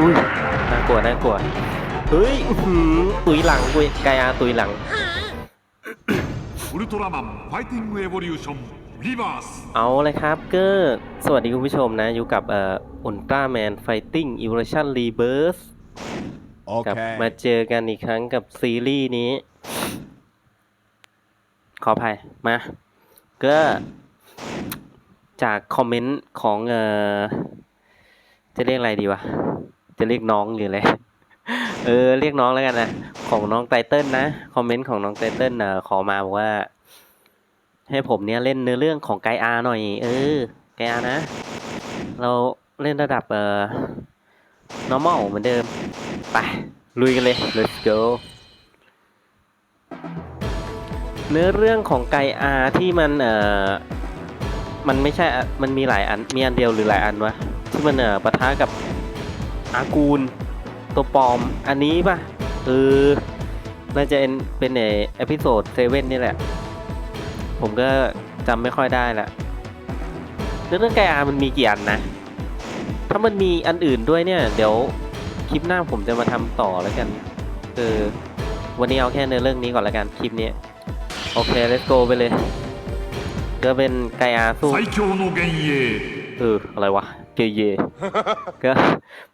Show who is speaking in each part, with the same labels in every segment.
Speaker 1: อุ้ยน่ากลัวน่ากลัวเฮ้ยตุยหลังกุยกายาตุยหลัง
Speaker 2: อุลตร้าแมนไฟติ้งเอวอลิวชั่นรีเวอร์ส
Speaker 1: เอาเลยครับก็สวัสดีคุณผู้ชมนะ อยู่กับเอ่ออุลตร้าแมนไฟติ้งอีวอลิชั่นรีเวิร์สกับมาเจอกันอีกครั้งกับซีรีส์นี้ ขออภัย มาก็จากคอมเมนต์ของเอ่อจะเรียกอะไรดีวะ จะเรียกน้องหรืออะไรเออเรียกน้องแล้วกันนะของน้องไตเติ้ลนะคอมเมนต์ของน้องไตเติ้ลเอ่อขอมาบอกว่า ให้ผมเนี่ยเล่นเนื้อเรื่องของไกอาหน่อย เออไกอานะ เราเล่นระดับเอ่อ normal เหมือนเดิมไปลุยกันเลย let's go เนื้อเรื่องของไกอาที่มันเอ่อมันไม่ใช่มันมีหลายอันมีอันเดียวหรือหลายอันวะที่มันเอ่อปะทะกับ อากูล ตัวปลอม อันนี้ปะคือน่าจะเป็นเป็นในเอพิโซดเซเว่นนี่แหละ ผมก็จำไม่ค่อยได้ละเรื่องไกอามันมีกี่อันนะ ถ้ามันมีอันอื่นด้วยเนี่ย เดี๋ยวคลิปหน้าผมจะมาทำต่อแล้วกันคือวันนี้เอาแค่ในเรื่องนี้ก่อนแล้วกัน คลิปนี้ โอเค let's go ไปเลยก็เป็นไกอาสู้เอออะไรวะ เจเยก็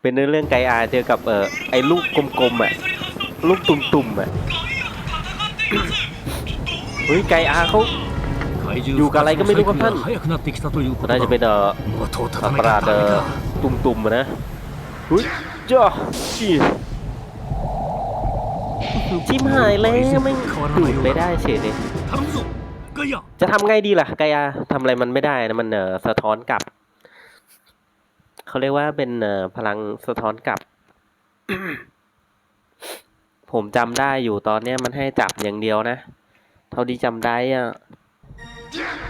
Speaker 1: เป็นเรื่องเรื่องไกอาเจอกับเออไอ้ลูกกลมๆอะลูกตุ่มๆอะเฮ้ยไกอาเขา
Speaker 3: อยู่กับอะไรก็ไม่รู้ครับท่าน
Speaker 1: น่าจะเป็นเออสัตว์ประหลาดเออตุ่มๆนะเฮ้ยจ้าอีชิมหายแล้วไม่ดูดไม่ได้เฉยเลยจะทำไงดีล่ะไกอาทำอะไรมันไม่ได้นะมันเออสะท้อนกลับ เขาเรียกว่าเป็นเอ่อพลังสะท้อนกลับ ผมจำได้อยู่ตอนเนี้ยมันให้จับอย่างเดียวนะ เท่าที่จำได้อะ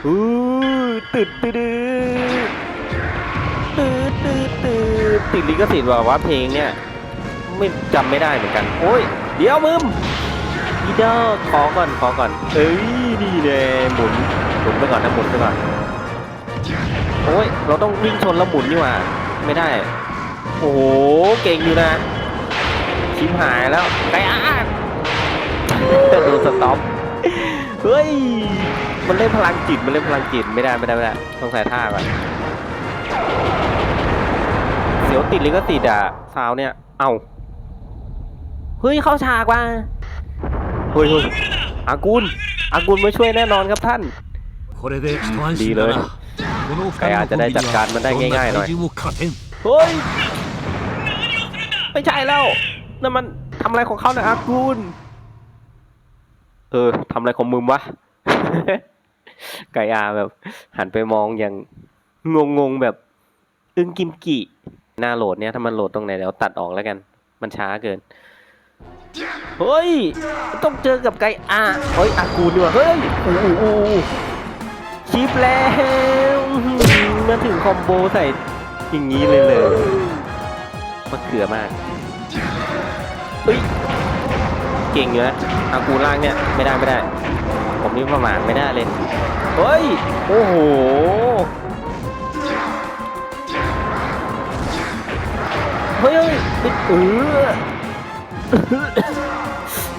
Speaker 1: อู้ตึดตึดตึดตึดตึดติดลิขสิทธิ์ว่าว่าเพลงเนี่ย ไม่จำไม่ได้เหมือนกัน โอ้ย เดี๋ยวมึมอีเดอร์ขอก่อนขอก่อน เอ้ยนี่แน่หมุนหมุนไปก่อนนะหมุนไปก่อนโอ้ย เราต้องวิ่งชนแล้วหมุนนี่หว่า ไม่ได้ โอ้โห เก่งอยู่นะ ชิมหายแล้วไกอาโดนสต็อป เฮ้ย มันเล่นพลังจิต มันเล่นพลังจิต ไม่ได้ไม่ได้ไม่ได้ ต้องใส่ท่าก่อนเดี๋ยวติดลิขสิทธิ์อะซาวเนี่ย เอา เฮ้ย เข้าฉากว่ะ เฮ้ยเฮ้ยอากูลอากูลมาช่วยแน่นอนครับท่าน
Speaker 3: ดีเลย
Speaker 1: ใครอาจจะได้จัดการมันได้ง่ายๆหน่อย
Speaker 3: เฮ้
Speaker 1: เฮ้ยไม่ใช่แล้วนั่นมันทำอะไรของเขาเนี่ยอากูลเออทำอะไรของมึงวะไก่อาแบบ หันไปมองอย่างงงๆแบบอึ้งกิมกิหน้าโหลดเนี่ยถ้ามันโหลดตรงไหนเดี๋ยวตัดออกแล้วกัน มันช้าเกิน เฮ้ย ต้องเจอกับไก่อาเฮ้ยอากูลดีกว่าเฮ้ยอู้อู้อู้ชิปแล้วอื้อหือ มาถึงคอมโบใส่อย่างนี้เลยเลยมะเขือมากเฮ้ยเก่งอยู่นะอากูล่างเนี่ยไม่ได้ไม่ได้ ผมนี่ประมาทไม่ได้เลยเฮ้ยโอ้โหเฮ้ยเฮ้ยเออ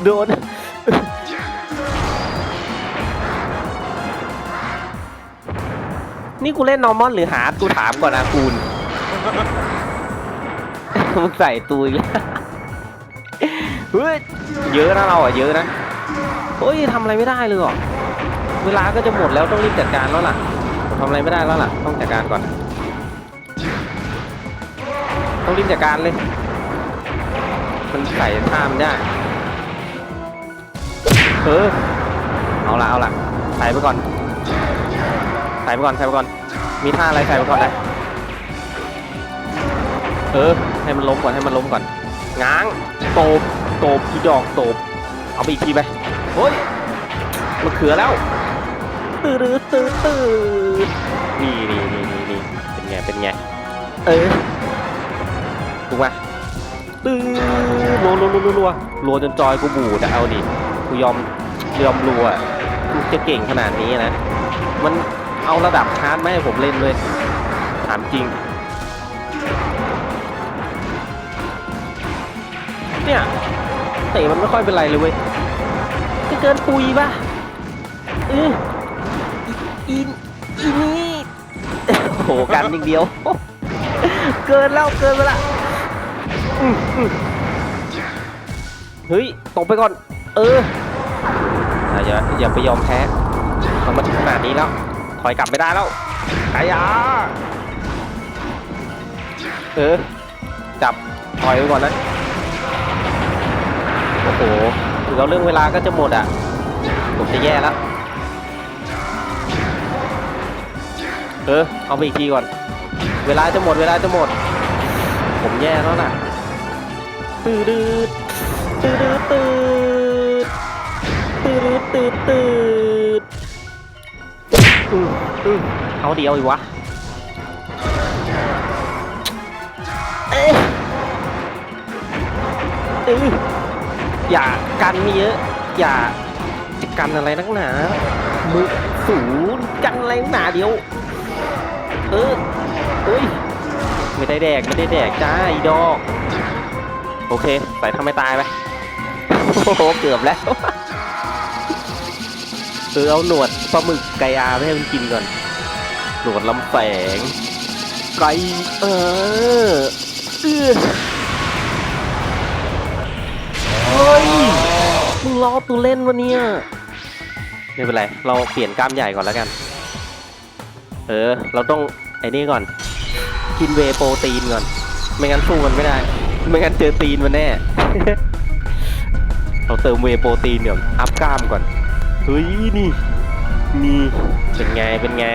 Speaker 1: โดน นี่กูเล่นนอร์มอนหรือหาร์ดกูถามก่อนนะกูลมึงใส่ตุยแล้วเฮ้ยเยอะนะเราอะเยอะนะเฮ้ยทำอะไรไม่ได้เลยหรอเวลาก็จะหมดแล้วต้องรีบจัดการแล้วล่ะผมทำอะไรไม่ได้แล้วล่ะ ต้องจัดการก่อน ต้องรีบจัดการเลย มันใส่ท่ามันได้เออเอาละเอาละใส่ไปก่อนใส่ไปก่อนใส่ไปก่อน มีท่าอะไรใส่ไปก่อนนะเออ ให้มันล้มก่อนให้มันล้มก่อน ง้างโตบโตบอีดอกโตบ เอาไปอีกทีไปเฮ้ยมันเขือแล้ว ตื้อตื้อตื้อตื้อนี่นี่นี่นี่นี่เป็นไง เป็นไง เออถูกไหมตื้อรัวรัวรัวรัวรัวจนจอยกูบูดเอาดิ กูยอมยอมรัวกูจะเก่งขนาดนี้นะ มัน เอาระดับฮาร์ดมให้ผมเล่นเลยถามจริง เนี่ยเตะมันไม่ค่อยเป็นไรเลยเว้ยจะเกินปุยป่ะเอออีอีอีนี่โอ้โหกันอย่างเดียว เกินแล้วเกินไปละเฮ้ยตกไปก่อน เอออะอย่าอย่าไปยอมแพ้มันมาถึงขนาดนี้แล้ว ถอยกลับไม่ได้แล้วกายาเออ จับถอยไปก่อนนะโอ้โหถึงเราเรื่องเวลาก็จะหมดอะ ผมจะแย่แล้ว เออ เอาไปอีกทีก่อน เวลาจะหมด เวลาจะหมด ผมแย่แล้วน่ะตืดตืดตืดตืดตืดตืดตืดอืออือ เอาเดียวอีกวะเอเออย่ากันม่เยอะ อย่าจะกันอะไรนักหนามือสูนกันอะไรนักหนาเดียว เออเอ้ย ไม่ได้แดก ไม่ได้แดกจ้าอีดอก โอเค ใส่ทำไม่ตายไป โอ้โห เกือบแล้ว เออเอาหนวดปลาหมึกไก่อาไปให้มันกินก่อน หนวดลำแสงไก่เออเออเฮ้ยมึงล้อตัวเล่นวะเนี่ยไม่เป็นไร เราเปลี่ยนกล้ามใหญ่ก่อนแล้วกัน เออ เราต้องไอ้นี่ก่อน กินเวโปรตีนก่อน ไม่งั้นสู้มันไม่ได้ ไม่งั้นเจอตีนมันแน่ เราเติมเวโปรตีนก่อน อัพกล้ามก่อน เฮ้ยนี่นี่เป็นไงเป็นไง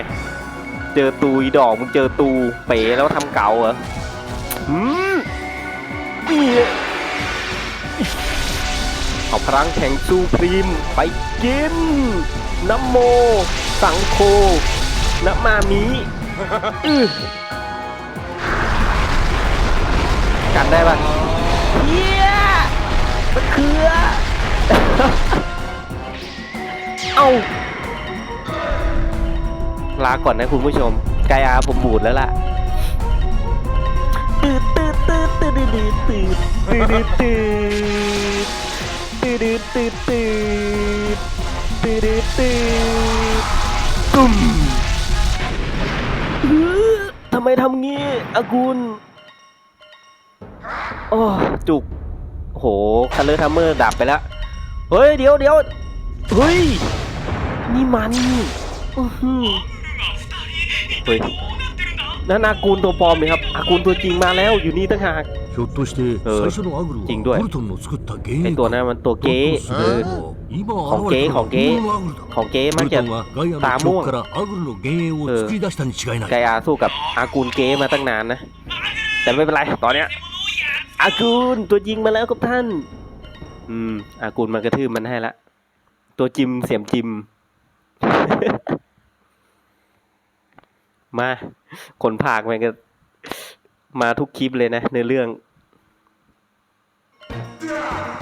Speaker 1: เจอตูอีดอกมึงเจอตูเป๋แล้วทำเก่าเหรออืมนี่เอาพลังแข่งซูพรีมไปกินน้ำโม สังโคน้ำมามีอื้อกันได้ปะเฮียมะเขือ เอ้าลาก่อนนะคุณผู้ชมกายอาผมบูดแล้วล่ะตืดตืดตืดตืดตืดตืดตืดตืดตืดตืดตืดตืดตืดตืดตุ้มอื้อทำไมทำงี้อากุลโอ้จุก โหคัลเลอร์ทัมเมอร์ดับไปแล้ว เฮ้ย เดี๋ยวเดี๋ยวเฮ้ย นี่มันอื้อหือ เฮ้ยนั่นอากูลตัวปลอมเลยครับ อากูลตัวจริงมาแล้วอยู่นี่ตั้งหาก
Speaker 3: ひょっとして
Speaker 1: うん
Speaker 3: 最初のアグルは
Speaker 1: จริงด้วย
Speaker 3: ボルトンの作ったゲー
Speaker 1: ไอ
Speaker 3: ム
Speaker 1: ตัวนั้นมันตัวเก๊เออ
Speaker 3: 今
Speaker 1: ของเก๊
Speaker 3: 現れた
Speaker 1: ของเก๊
Speaker 3: 本物のアグルだ
Speaker 1: ของเก๊
Speaker 3: ボ
Speaker 1: มัก
Speaker 3: ル
Speaker 1: จะ
Speaker 3: トンはガイアの
Speaker 1: ตา
Speaker 3: 記
Speaker 1: ม่วง
Speaker 3: 憶からアグルの幻影を作り出したに違いない
Speaker 1: ไกอาสู้กับอากูลเก๊มาตั้งนานนะ แต่ไม่เป็นไร ตอนเนี้ย อากูลตัวจริงมาแล้วครับท่าน อืม อากูลมันกระทืบมันให้ละ ตัวจิมเสียมจิม มาคนภาคมันก็ มาทุกคลิปเลยนะในเรื่อง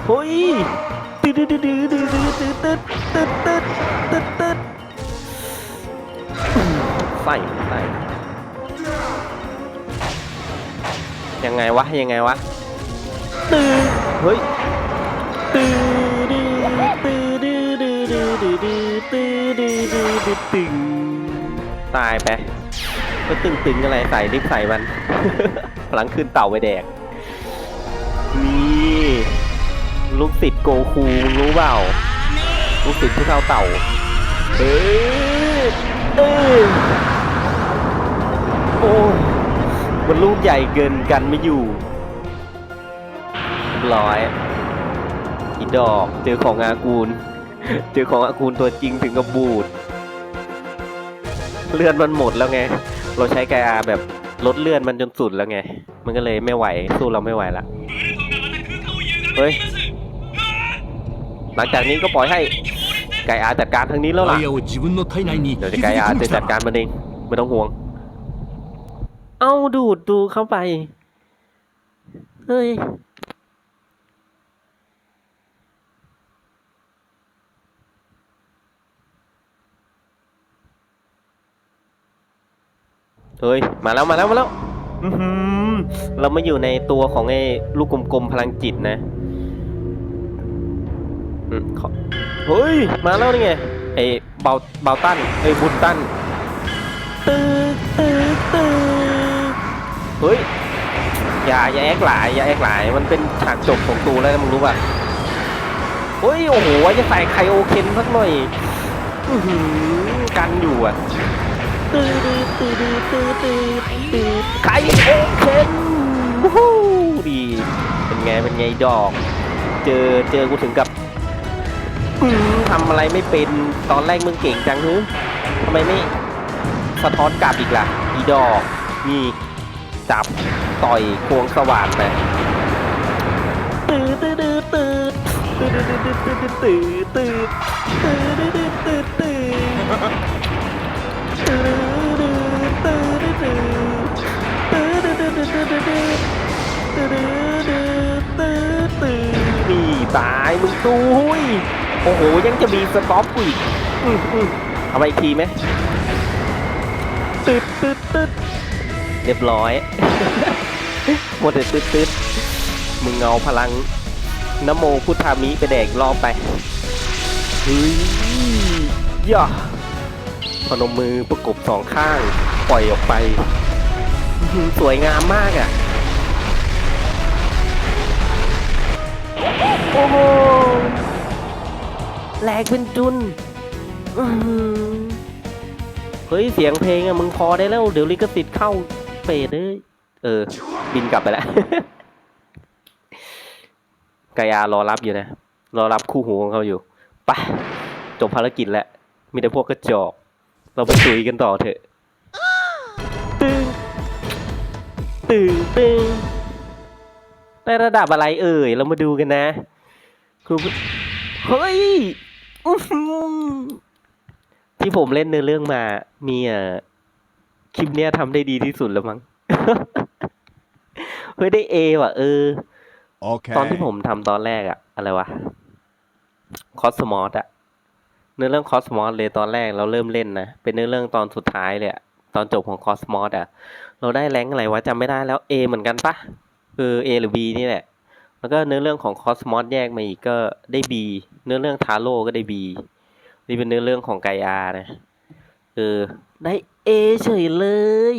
Speaker 1: เฮ้ยตึ๊ดตึ๊ดตึ๊ดตึ๊ดตึ๊ดตึ๊ดตึ๊ดตึ๊ดตึ๊ดตึ๊ดใส่ใส่ยังไงวะยังไงวะตื้เฮ้ยตื้อดื้อตื้อดื้อดื้อดื้อดื้อดื้อ ตื้อดื้อดื้อดื้อตึงตายไปก็ตึงตึงอะไรใส่รีบใส่มันพลังขึ้นเต่าไปแดกนี่ลูกศิษย์โกคูรู้เปล่าลูกศิษย์ผู้เท่าเต่าเออเออโอ้ยมันลูกใหญ่เกินกันไม่อยู่ร้อยอีดอกเจอของอากูล เจอของอากูลตัวจริงถึงกับบูด เลือดมันหมดแล้วไง เราใช้ไกอาแบบลดเลือดมันจนสุดแล้วไง มันก็เลยไม่ไหว สู้เราไม่ไหวละ เฮ้ย หลังจากนี้ก็ปล่อยให้ไกอาจัดการทางนี้แล้วล่ะ เดี๋ยว
Speaker 3: จะ
Speaker 1: ไกอาจะจัดการมันเอง ไม่ต้องห่วง เอาดูดดูเข้าไป เฮ้ย เฮ้ย มาแล้วมาแล้วมาแล้วเราไม่อยู่ในตัวของไอ้ลูกกลมๆพลังจิตนะเฮ้ย มาแล้วนี่ไงไอ้เบาเบาตันไอ้บุญตันตึกตึกตึกเฮ้ย อย่าอย่าแอกหลายอย่าแอกหลาย มันเป็นฉากจบของตูแล้วมึงรู้ป่ะเฮ้ย โอ้โหจะใส่ไครโอเคนสักหน่อยกันอยู่อะ ตืดตืดตืดตืดตืดตืดไข่โอเคนฮู้ดีเป็นไงเป็นไงดอก เจอเจอกูถึงกับทำอะไรไม่เป็นตอนแรกมึงเก่งจังฮึทำไมไม่สะท้อนกลับอีกล่ะ อีดอกมีจับต่อยควงสว่านไปตืดตืดตืดตืดตืดตืดตืดตืดตืดตืดตืดตืดตืด ตายมึงตู้ยโอ้โหยังจะมีสต็อปอีกอืมอืมเอาไปอีกทีไหมตึ๊ดตึ๊ดตึ๊ดเรียบร้อยหมดเลยตึ๊ดตึ๊ดมึงเอาพลังนโมพุทธามิไปแดกอีกรอบไปเฮ้ยย่าพนมมือประกบสองข้าง ปล่อยออกไปอื้อหือสวยงามมากอะ โอ้โหแหลกเป็นจุนอื้อหือเฮ้ย เสียงเพลงอะมึงพอได้แล้ว เดี๋ยวลิขสิทธิ์เข้าเฟดเลย เออ บินกลับไปแล้วกายารอรับอยู่นะ รอรับคู่หูของเขาอยู่ไปจบภารกิจแล้วมีแต่พวกกระจอก เราไปตุยกันต่อเถอะตึงตึงตึงในระดับอะไรเอ่ย เรามาดูกันนะ คือเฮ้ยอื้อหือที่ผมเล่นในอเรื่องมา มีเอ่อคลิปเนี้ยทำได้ดีที่สุดแล้วมั้งเฮ้ยได้เอว่ะ เออ
Speaker 2: Okay.
Speaker 1: ตอนที่ผมทำตอนแรกอะอะไรวะคอสมอสอะเนื้อเรื่องคอสมอสเลยตอนแรกเราเริ่มเล่นนะเป็นเนื้อเรื่องตอนสุดท้ายเลยอะตอนจบของคอสมอสอะเราได้แรงค์อะไรวะจำไม่ได้แล้ว A เหมือนกันปะเออ A หรือ B นี่แหละ แล้วก็เนื้อเรื่องของคอสมอสแยกมาอีกก็ได้ B เนื้อเรื่องทาโร่ก็ได้ B นี่เป็นเนื้อเรื่องของไกอานะเออได้ A เฉยเลย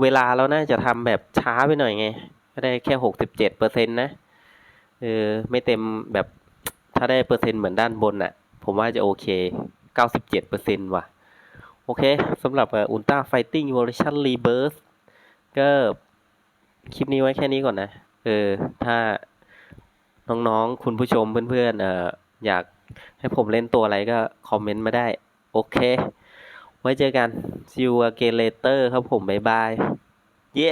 Speaker 1: เวลาเราน่าจะทำแบบช้าไปหน่อยไงก็ได้แค่หกสิบเจ็ดเปอร์เซ็นต์นะเออไม่เต็มแบบถ้าได้เปอร์เซ็นต์เหมือนด้านบนน่ะ ผมว่าจะโอเค97เปอร์เซ็นต์ว่ะ โอเคสำหรับอุลตร้าไฟติ้ง Evolution Rebirth ก็คลิปนี้ไว้แค่นี้ก่อนนะ เออ ถ้า น้องๆ คุณผู้ชมเพื่อนๆเอ่ออยากให้ผมเล่นตัวอะไรก็คอมเมนต์มาได้ โอเค ไว้เจอกัน see you again later ครับผม บ๊ายบาย เย้